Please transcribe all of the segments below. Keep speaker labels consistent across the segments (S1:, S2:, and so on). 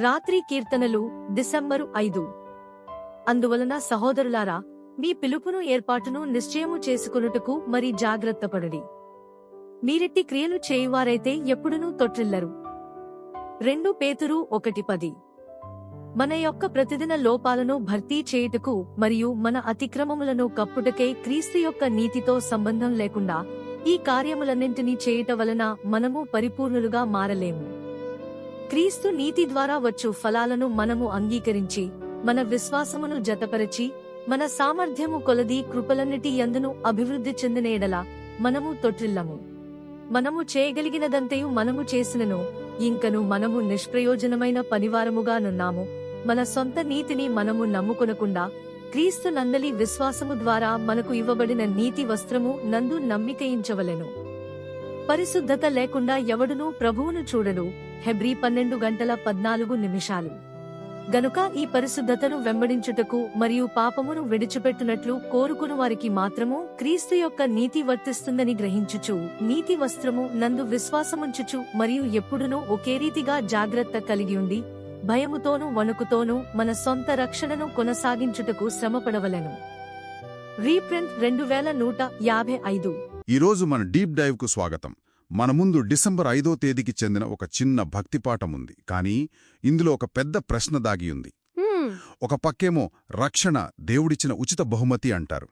S1: రాత్రి కీర్తనలు డిసెంబరు ఐదు. అందువలన సహోదరులారా మీ పిలుపును ఏర్పాటును నిశ్చయము చేసుకొనుటకు మరి జాగ్రత్తపడడి మీరెట్టి క్రియలు చేయువారైతే ఎప్పుడునూ తొట్టిల్లరు. రెండు పేతురు ఒకటి పది. మన యొక్క ప్రతిదిన లోపాలను భర్తీ చేయుటకు మరియు మన అతిక్రమములను కప్పుటకై క్రీస్తు యొక్క నీతితో సంబంధం లేకుండా ఈ కార్యములన్నింటినీ చేయుట వలన మనము పరిపూర్ణులుగా మారలేము. క్రీస్తు నీతి ద్వారా వచ్చు ఫలాలను మనము అంగీకరించి మన విశ్వాసమును జతపరచి మన సామర్థ్యము కొలది కృపలన్నిటి ఎందును అభివృద్ధి చెందిన మనము తొట్టిల్లము. మనము చేయగలిగినదంతయు మనము చేసినను ఇంకను మనము నిష్ప్రయోజనమైన పనివారముగా నున్నాము. మన సొంత నీతిని మనము నమ్ముకొనకుండా క్రీస్తు నందలి విశ్వాసము ద్వారా మనకు ఇవ్వబడిన నీతి వస్త్రము నందు నమ్మికయించవలెను. పరిశుద్ధత లేకుండా ఎవడునూ ప్రభువును చూడడు హెబ్రీ పన్నెండు గంటల పద్నాలుగు నిమిషాలు. గనుక ఈ పరిశుద్ధతను వెంబడించుటకు మరియు పాపమును విడిచిపెట్టునట్లు కోరుకుని వారికి మాత్రము క్రీస్తు యొక్క నీతి వర్తిస్తుందని గ్రహించుచు నీతి వస్త్రము నందు విశ్వాసముంచుచు మరియు ఎప్పుడునూ ఒకే రీతిగా జాగ్రత్త కలిగి ఉండి భయముతోనూ వణుకుతోనూ మన సొంత రక్షణను కొనసాగించుటకు శ్రమపడవలెను. రీప్రింట్ రెండు వేల నూట యాభై ఐదు.
S2: ఈరోజు మన డీప్ డైవ్కు స్వాగతం. మన ముందు డిసెంబర్ ఐదో తేదీకి చెందిన ఒక చిన్న భక్తిపాఠం ఉంది కానీ ఇందులో ఒక పెద్ద ప్రశ్న దాగి ఉంది. ఒక పక్కేమో రక్షణ దేవుడిచ్చిన ఉచిత బహుమతి అంటారు.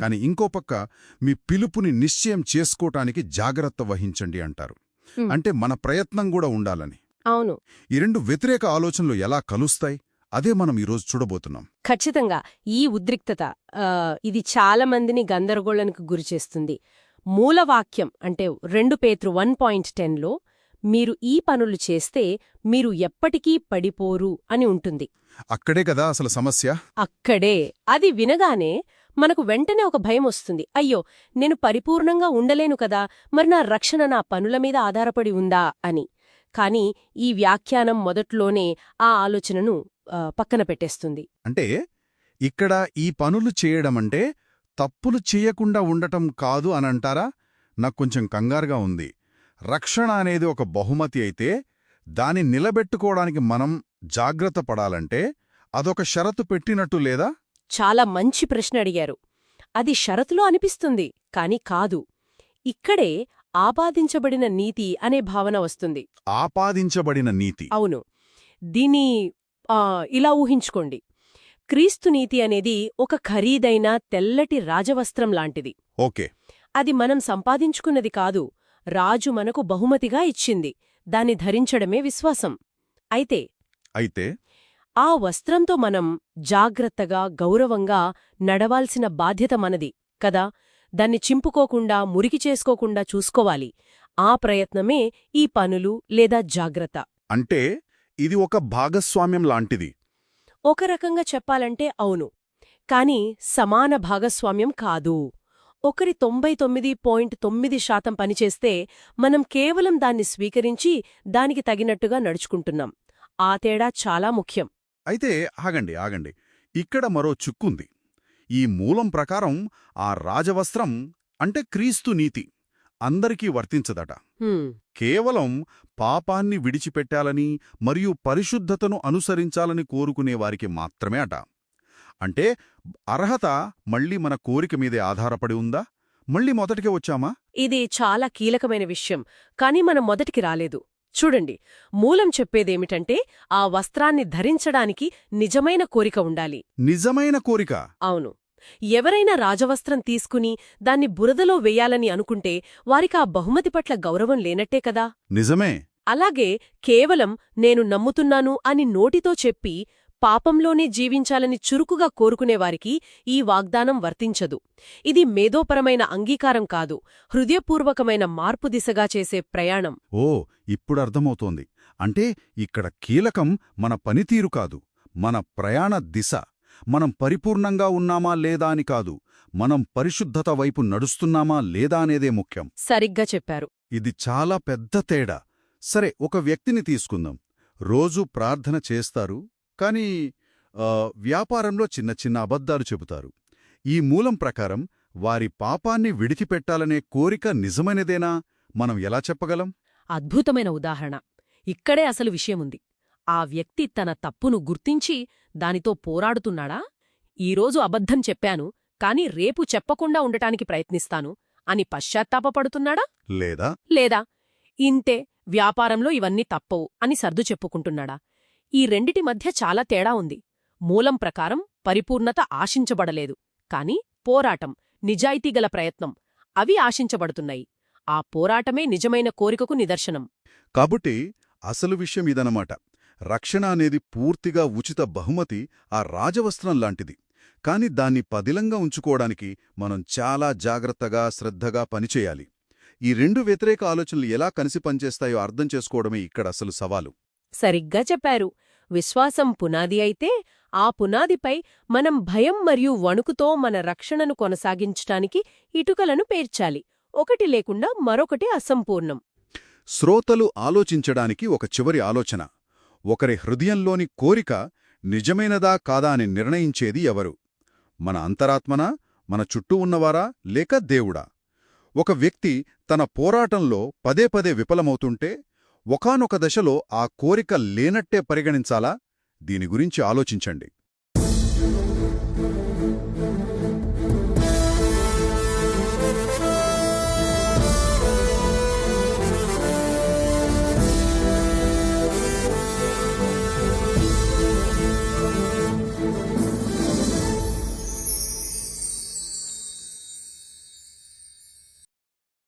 S2: కాని ఇంకో పక్క మీ పిలుపుని నిశ్చయం చేసుకోటానికి జాగ్రత్త వహించండి అంటారు. అంటే మన ప్రయత్నం కూడా ఉండాలని.
S3: అవును.
S2: ఈ రెండు వ్యతిరేక ఆలోచనలు ఎలా కలుస్తాయి? అదే మనం ఈరోజు చూడబోతున్నాం.
S3: ఖచ్చితంగా ఈ ఉద్రిక్తత ఇది చాలా మందిని గందరగోళానికి గురిచేస్తుంది మూలవాక్యం అంటే రెండు పేత్రు వన్ పాయింట్ టెన్లో మీరు ఈ పనులు చేస్తే మీరు ఎప్పటికీ పడిపోరు అని ఉంటుంది.
S2: అక్కడే కదా అసలు సమస్య?
S3: అక్కడే. అది వినగానే మనకు వెంటనే ఒక భయం వస్తుంది. అయ్యో నేను పరిపూర్ణంగా ఉండలేను కదా మరి నా రక్షణ నా పనుల మీద ఆధారపడి ఉందా అని. కాని ఈ వ్యాఖ్యానం మొదట్లోనే ఆ ఆలోచనను పక్కన పెట్టేస్తుంది.
S2: అంటే ఇక్కడ ఈ పనులు చేయడమంటే తప్పులు చేయకుండా ఉండటం కాదు అని అంటారా నాకు కొంచెం కంగారుగా ఉంది. రక్షణ అనేది ఒక బహుమతి అయితే దాన్ని నిలబెట్టుకోవడానికి మనం జాగ్రత్త పడాలంటే అదొక షరతు పెట్టినట్టు లేదా?
S3: చాలా మంచి ప్రశ్న అడిగారు. అది షరతులో అనిపిస్తుంది కాని కాదు. ఇక్కడే ఆపాదించబడిన నీతి అనే భావన వస్తుంది.
S2: ఆపాదించబడిన నీతి.
S3: అవును. దీన్ని ఆ, ఇలా ఊహించుకోండి. క్రీస్తు నీతి అనేది ఒక ఖరీదైన తెల్లటి రాజవస్త్రం లాంటిది.
S2: ఓకే.
S3: అది మనం సంపాదించుకున్నది కాదు రాజు మనకు బహుమతిగా ఇచ్చింది. దాన్ని ధరించడమే విశ్వాసం. అయితే
S2: అయితే
S3: ఆ వస్త్రంతో మనం జాగ్రత్తగా గౌరవంగా నడవాల్సిన బాధ్యత మనది కదా? దాన్ని చింపుకోకుండా మురికి చేసుకోకుండా చూసుకోవాలి. ఆ ప్రయత్నమే ఈ పనులు లేదా జాగ్రత్త.
S2: అంటే ఇది ఒక భాగస్వామ్యం లాంటిది.
S3: ఒక రకంగా చెప్పాలంటే అవును. కాని సమాన భాగస్వామ్యం కాదు. ఒకరి తొంభై తొమ్మిది పాయింట్ తొమ్మిది శాతం పనిచేస్తే మనం కేవలం దాన్ని స్వీకరించి దానికి తగినట్టుగా నడుచుకుంటున్నాం. ఆ తేడా చాలా ముఖ్యం.
S2: అయితే ఆగండి ఆగండి. ఇక్కడ మరో చుక్కుంది. ఈ మూలం ప్రకారం ఆ రాజవస్త్రం అంటే క్రీస్తు నీతి. అందరికీ వర్తించదట. కేవలం పాపాన్ని విడిచిపెట్టాలని మరియు పరిశుద్ధతను అనుసరించాలని కోరుకునేవారికి మాత్రమే అట. అంటే అర్హత మళ్ళీ మన కోరిక మీదే ఆధారపడి ఉందా? మళ్ళీ మొదటికే వచ్చామా?
S3: ఇది చాలా కీలకమైన విషయం కాని మనం మొదటికి రాలేదు. చూడండి మూలం చెప్పేదేమిటంటే ఆ వస్త్రాన్ని ధరించడానికి నిజమైన కోరిక ఉండాలి.
S2: నిజమైన కోరిక?
S3: అవును. ఎవరైనా రాజవస్త్రం తీసుకుని దాన్ని బురదలో వెయ్యాలని అనుకుంటే వారికి ఆ బహుమతి పట్ల గౌరవం లేనట్టే కదా?
S2: నిజమే.
S3: అలాగే కేవలం నేను నమ్ముతున్నాను అని నోటితో చెప్పి పాపంలోనే జీవించాలని చురుకుగా కోరుకునేవారికి ఈ వాగ్దానం వర్తించదు. ఇది మేధోపరమైన అంగీకారం కాదు హృదయపూర్వకమైన మార్పు దిశగా చేసే ప్రయాణం.
S2: ఓ ఇప్పుడు అర్థమవుతోంది. అంటే ఇక్కడ కీలకం మన పనితీరు కాదు మన ప్రయాణ దిశ. మనం పరిపూర్ణంగా ఉన్నామా లేదా అని కాదు మనం పరిశుద్ధత వైపు నడుస్తున్నామా లేదా అనేదే ముఖ్యం.
S3: సరిగ్గా చెప్పారు.
S2: ఇది చాలా పెద్ద తేడా. సరే ఒక వ్యక్తిని తీసుకుందాం. రోజూ ప్రార్థన చేస్తారు కానీ వ్యాపారంలో చిన్న చిన్న అబద్ధాలు చెబుతారు. ఈ మూలం ప్రకారం వారి పాపాన్ని విడిచిపెట్టాలనే కోరిక నిజమైనదేనా? మనం ఎలా చెప్పగలం?
S3: అద్భుతమైన ఉదాహరణ. ఇక్కడే అసలు విషయముంది. ఆ వ్యక్తి తన తప్పును గుర్తించి దానితో పోరాడుతున్నాడా? ఈరోజు అబద్ధం చెప్పాను కాని రేపు చెప్పకుండా ఉండటానికి ప్రయత్నిస్తాను అని పశ్చాత్తాపపడుతున్నాడా?
S2: లేదా?
S3: లేదా? ఇంతే వ్యాపారంలో ఇవన్నీ తప్పవు అని సర్దు చెప్పుకుంటున్నాడా? ఈ రెండిటి మధ్య చాలా తేడా ఉంది. మూలం ప్రకారం పరిపూర్ణత ఆశించబడలేదు కాని పోరాటం నిజాయితీగల ప్రయత్నం అవి ఆశించబడుతున్నాయి. ఆ పోరాటమే నిజమైన కోరికకు నిదర్శనం.
S2: కాబట్టి అసలు విషయం ఇదనమాట రక్షణ అనేది పూర్తిగా ఉచిత బహుమతి ఆ రాజవస్త్రం లాంటిది. కాని దాన్ని పదిలంగా ఉంచుకోవడానికి మనం చాలా జాగ్రత్తగా శ్రద్ధగా పనిచేయాలి. ఈ రెండు వ్యతిరేక ఆలోచనలు ఎలా కలిసి పనిచేస్తాయో అర్థం చేసుకోవడమే ఇక్కడ అసలు సవాలు.
S3: సరిగ్గా చెప్పారు. విశ్వాసం పునాది అయితే ఆ పునాదిపై మనం భయం మరియు వణుకుతో మన రక్షణను కొనసాగించటానికి ఇటుకలను పేర్చాలి. ఒకటి లేకుండా మరొకటి అసంపూర్ణం.
S2: శ్రోతలు ఆలోచించడానికి ఒక చివరి ఆలోచన. ఒకరి హృదయంలోని కోరిక నిజమైనదా కాదా అని నిర్ణయించేది ఎవరు? మన అంతరాత్మనా? మన చుట్టూ ఉన్నవారా? లేక దేవుడా? ఒక వ్యక్తి తన పోరాటంలో పదే పదే విఫలమవుతుంటే ఒకానొక దశలో ఆ కోరిక లేనట్టే పరిగణించాలా? దీని గురించి ఆలోచించండి.